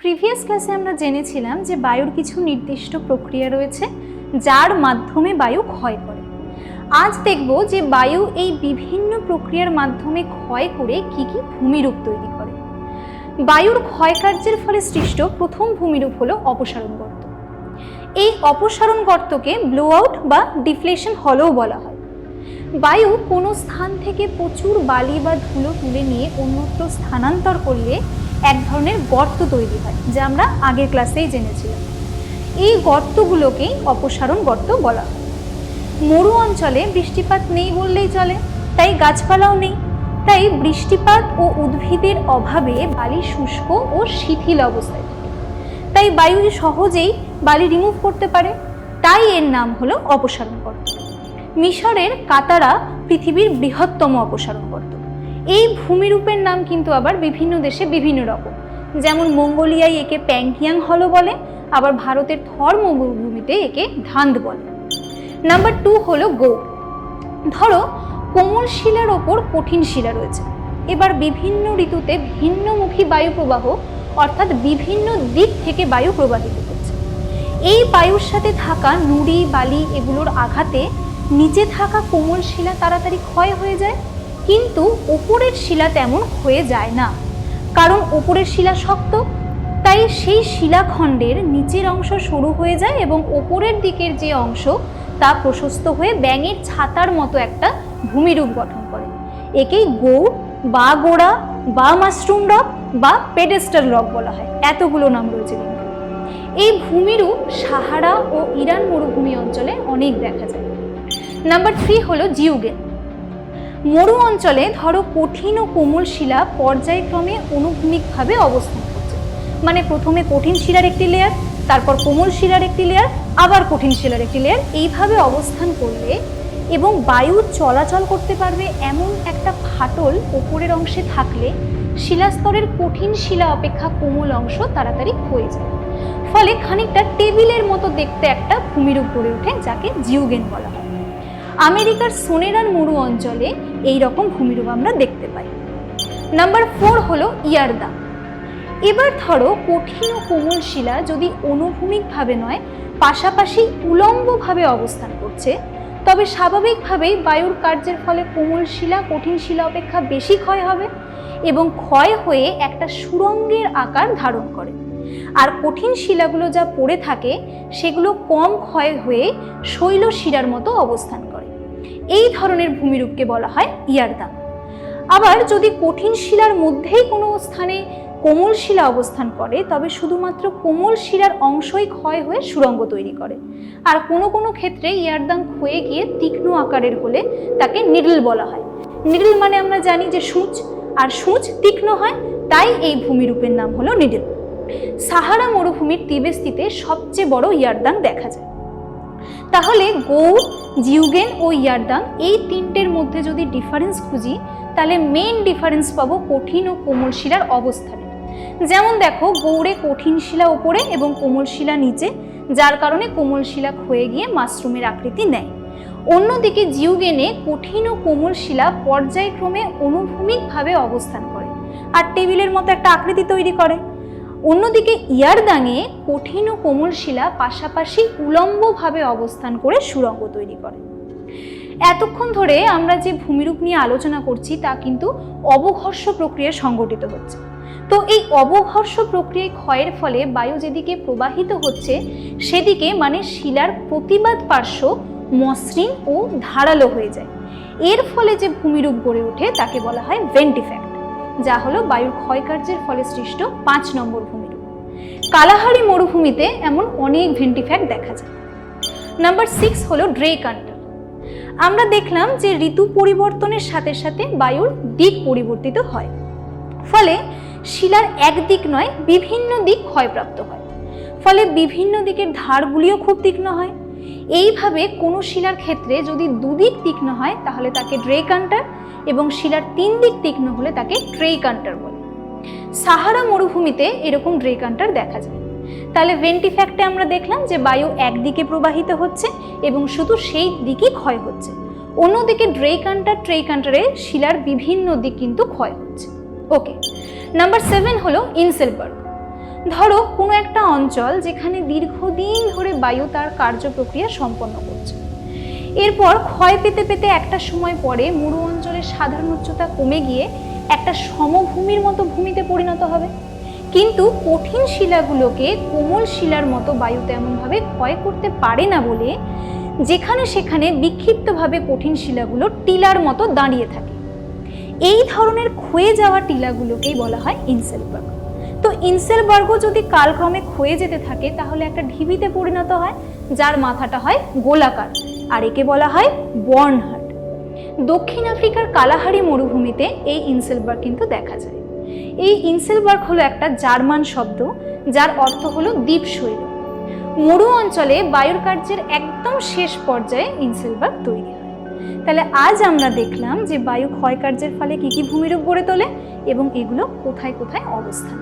Previous ক্লাসে আমরা জেনেছিলাম যে বায়ুর কিছু নির্দিষ্ট প্রক্রিয়া রয়েছে, যার মাধ্যমে বায়ু ক্ষয় করে। আজ দেখব যে বায়ু এই বিভিন্ন প্রক্রিয়ার মাধ্যমে ক্ষয় করে কি কি ভূমিরূপ তৈরি করে। বায়ুর ক্ষয়কার্যের ফলে সৃষ্ট প্রথম ভূমিরূপ হলো অপসারণ গর্ত। এই অপসারণ গর্তকে ব্লো আউট বা ডিফ্লেশন হলও বলা হয়। বায়ু কোনো স্থান থেকে প্রচুর বালি বা ধুলো তুলে নিয়ে অন্যত্র স্থানান্তর করলে এক ধরনের গর্ত তৈরি হয়, যা আমরা আগের ক্লাসেই জেনেছিলাম। এই গর্তগুলোকেই অপসারণ গর্ত বলা হয়। মরু অঞ্চলে বৃষ্টিপাত নেই বললেই চলে, তাই গাছপালাও নেই। তাই বৃষ্টিপাত ও উদ্ভিদের অভাবে বালি শুষ্ক ও শিথিল অবস্থায় থাকে। তাই বায়ু সহজেই বালি রিমুভ করতে পারে। তাই এর নাম হলো অপসারণ গর্ত। মিশরের কাতারা পৃথিবীর বৃহত্তম অপসারণ গর্ত এই ভূমিরূপের নাম কিন্তু আবার বিভিন্ন দেশে বিভিন্ন রকম। যেমন মঙ্গোলিয়ায় একে প্যাংটিয়াং হলো বলে, আবার ভারতের থর মরুভূমিতে একে ধান্দ বলে। নাম্বার টু হলো গৌড় ধরো, কোমল শিলার ওপর কঠিন শিলা রয়েছে। এবার বিভিন্ন ঋতুতে ভিন্নমুখী বায়ু প্রবাহ অর্থাৎ বিভিন্ন দিক থেকে বায়ু প্রবাহিত হচ্ছে। এই বায়ুর সাথে থাকা নুড়ি, বালি এগুলোর আঘাতে নিচে থাকা কোমল শিলা তাড়াতাড়ি ক্ষয় হয়ে যায়, কিন্তু ওপরের শিলা তেমন ক্ষয়ে যায় না। কারণ ওপরের শিলা শক্ত, তাই সেই শিলাখণ্ডের নিচের অংশ সরু হয়ে যায় এবং ওপরের দিকের যে অংশ, তা প্রশস্ত হয়ে ব্যাঙের ছাতার মতো একটা ভূমিরূপ গঠন করে। একেই গৌড় বা গোড়া বা মাশরুম রক বা পেডেস্টার রক বলা হয়। এতগুলো নাম রয়েছে কিন্তু। এই ভূমিরূপ সাহারা ও ইরান মরুভূমি অঞ্চলে অনেক দেখা যায়। নাম্বার থ্রি হলো জিউগেন মরু অঞ্চলে ধরো কঠিন ও কোমল শিলা পর্যায়ক্রমে অনুভূমিকভাবে অবস্থান করছে। মানে প্রথমে কঠিন শিলার একটি লেয়ার তারপর কোমল শিলার একটি লেয়ার আবার কঠিন শিলার একটি লেয়ার এইভাবে অবস্থান করলে এবং বায়ু চলাচল করতে পারবে এমন একটা ফাটল ওপরের অংশে থাকলে শিলাস্তরের কঠিন শিলা অপেক্ষা কোমল অংশ তাড়াতাড়ি ক্ষয়ে যায়। ফলে খানিকটা টেবিলের মতো দেখতে একটা ভূমিরূপ গড়ে ওঠে, যাকে জিউগেন বলা হয়। আমেরিকার সোনেরার মরু অঞ্চলে এই রকম ভূমিরূপ আমরা দেখতে পাই। নাম্বার ফোর হলো ইয়ারদা। এবার ধরো কঠিন ও কোমল শিলা যদি অনুভূমিকভাবে নয়, পাশাপাশি উলম্বভাবে অবস্থান করছে, তবে স্বাভাবিকভাবেই বায়ুর কার্যের ফলে কোমল শিলা কঠিন শিলা অপেক্ষা বেশি ক্ষয় হবে এবং ক্ষয় হয়ে একটা সুরঙ্গের আকার ধারণ করে। আর কঠিন শিলাগুলো যা পড়ে থাকে, সেগুলো কম ক্ষয় হয়ে শৈল শিরার মতো অবস্থান করে। এই ধরনের ভূমিরূপকে বলা হয় ইয়ারদাম আবার যদি কঠিন শিলার মধ্যেই কোনো স্থানে কোমল শিলা অবস্থান করে, তবে শুধুমাত্র কোমল শিলার অংশই ক্ষয় হয়ে সুরঙ্গ তৈরি করে। আর কোনো কোনো ক্ষেত্রে ইয়ারদাং ক্ষয়ে গিয়ে তীক্ষ্ণ আকারের হলে তাকে নিডল বলা হয়। নিডল মানে আমরা জানি যে সূচ, আর সূচ তীক্ষ্ণ হয়, তাই এই ভূমিরূপের নাম হলো নিডল। সাহারা মরুভূমির তিবেস্তিতে সবচেয়ে বড় ইয়ারদাং দেখা যায়। তাহলে গৌড় জিউগেন ও ইয়ারদাং এই তিনটের মধ্যে যদি ডিফারেন্স খুঁজি, তাহলে মেইন ডিফারেন্স পাবো কঠিন ও কোমল শিলার অবস্থানে। যেমন দেখো, গৌড়ে কঠিন শিলা ওপরে এবং কোমল শিলা নিচে, যার কারণে কোমল শিলা ক্ষয়ে গিয়ে মাশরুমের আকৃতি নেয়। অন্যদিকে জিউগেনে কঠিন ও কোমল শিলা পর্যায়ক্রমে অনুভূমিকভাবে অবস্থান করে, আর টেবিলের মতো একটা আকৃতি তৈরি করে। অন্যদিকে ইয়ারদাঙে কঠিন ও কোমল শিলা পাশাপাশি উলম্বভাবে অবস্থান করে সুরঙ্গ তৈরি করে। এতক্ষণ ধরে আমরা যে ভূমিরূপ নিয়ে আলোচনা করছি, তা কিন্তু অবঘর্ষ প্রক্রিয়া সংগঠিত হচ্ছে। তো এই অবঘর্ষ প্রক্রিয়ায় ক্ষয়ের ফলে বায়ু যেদিকে প্রবাহিত হচ্ছে, সেদিকে মানে শিলার প্রতিবাদ পার্শ্ব মসৃণ ও ধারালো হয়ে যায়। এর ফলে যে ভূমিরূপ গড়ে ওঠে, তাকে বলা হয় ভেন্টিফ্যাক্ট যা হলো বায়ুর ক্ষয়কার্যের ফলে সৃষ্ট পাঁচ নম্বর ভূমিরূপ কালাহারি মরুভূমিতে এমন অনেক ভেন্টিফ্যাক্ট দেখা যায়। নাম্বার সিক্স হলো ড্রে কান্টার। আমরা দেখলাম যে ঋতু পরিবর্তনের সাথে সাথে বায়ুর দিক পরিবর্তিত হয়। ফলে শিলার এক দিক নয়, বিভিন্ন দিক ক্ষয়প্রাপ্ত হয়। ফলে বিভিন্ন দিকের ধারগুলিও খুব তীক্ষ্ণ হয়। এইভাবে কোনো শিলার ক্ষেত্রে যদি দুদিক তীক্ষ্ণ হয়, তাহলে তাকে ড্রে কান্টার এবং শিলার তিন দিক তীক্ষ্ণ হলে তাকে ট্রেই কান্টার বলে। সাহারা মরুভূমিতে এরকম ড্রে কান্টার দেখা যায়। তাহলে ভেন্টিফ্যাক্টে আমরা দেখলাম যে বায়ু একদিকে প্রবাহিত হচ্ছে এবং শুধু সেই দিকই ক্ষয় হচ্ছে। অন্যদিকে ড্রে কান্টার ট্রে কান্টারে শিলার বিভিন্ন দিক কিন্তু ক্ষয় হচ্ছে। ওকে নাম্বার সেভেন হলো ইনসেলবার্গ ধরো, কোনো একটা অঞ্চল যেখানে দীর্ঘদিন ধরে বায়ু তার কার্যপ্রক্রিয়া সম্পন্ন করছে। এরপর ক্ষয় পেতে পেতে একটা সময় পরে মরু অঞ্চলের সাধারণ উচ্চতা কমে গিয়ে একটা সমভূমির মতো ভূমিতে পরিণত হবে। কিন্তু কঠিন শিলাগুলোকে কোমল শিলার মতো বায়ু তেমনভাবে ক্ষয় করতে পারে না বলে যেখানে সেখানে বিক্ষিপ্তভাবে কঠিন শিলাগুলো টিলার মতো দাঁড়িয়ে থাকে। এই ধরনের ক্ষয়ে যাওয়া টিলাগুলোকেই বলা হয় ইনসেলবার্গ তো ইনসেলবার্গ যদি কালক্রমে ক্ষয়ে যেতে থাকে, তাহলে একটা ঢিবিতে পরিণত হয়, যার মাথাটা হয় গোলাকার, আর একে বলা হয় বর্নহার্ট দক্ষিণ আফ্রিকার কালাহারি মরুভূমিতে এই ইনসেলবার্গ কিন্তু দেখা যায়। এই ইনসেলবার্গ হলো একটা জার্মান শব্দ, যার অর্থ হলো দ্বীপশৈল মরু অঞ্চলে বায়ুর কার্যের একদম শেষ পর্যায়ে ইনসেলবার্গ তৈরি হয়। তাহলে আজ আমরা দেখলাম যে বায়ু ক্ষয়কার্যের ফলে কি কি ভূমিরূপ গড়ে তোলে এবং এগুলো কোথায় কোথায় অবস্থান